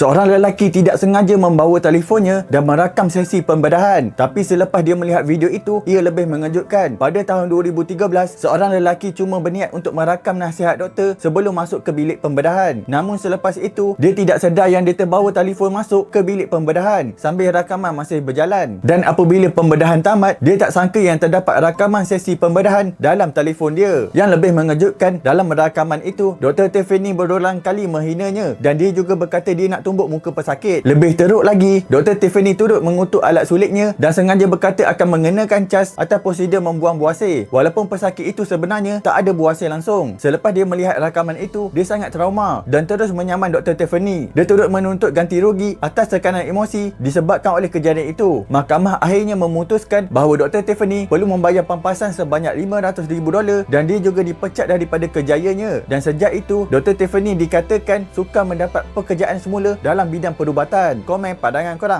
Seorang lelaki tidak sengaja membawa telefonnya dan merakam sesi pembedahan. Tapi selepas dia melihat video itu, ia lebih mengejutkan. Pada tahun 2013, seorang lelaki cuma berniat untuk merakam nasihat doktor sebelum masuk ke bilik pembedahan. Namun selepas itu, dia tidak sedar yang dia terbawa telefon masuk ke bilik pembedahan sambil rakaman masih berjalan. Dan apabila pembedahan tamat, dia tak sangka yang terdapat rakaman sesi pembedahan dalam telefon dia. Yang lebih mengejutkan, dalam rakaman itu, Dr. Tiffany berulang kali menghinanya dan dia juga berkata dia nak tumbuk muka pesakit. Lebih teruk lagi, Dr. Tiffany turut mengutuk alat suliknya dan sengaja berkata akan mengenakan cas atas prosedur membuang buasir. Walaupun pesakit itu sebenarnya tak ada buasir langsung. Selepas dia melihat rakaman itu, dia sangat trauma dan terus menyaman Dr. Tiffany. Dia turut menuntut ganti rugi atas tekanan emosi disebabkan oleh kejadian itu. Mahkamah akhirnya memutuskan bahawa Dr. Tiffany perlu membayar pampasan sebanyak 500 ribu dolar dan dia juga dipecat daripada kerjayanya. Dan sejak itu, Dr. Tiffany dikatakan suka mendapat pekerjaan semula dalam bidang perubatan. Komen pandangan korang.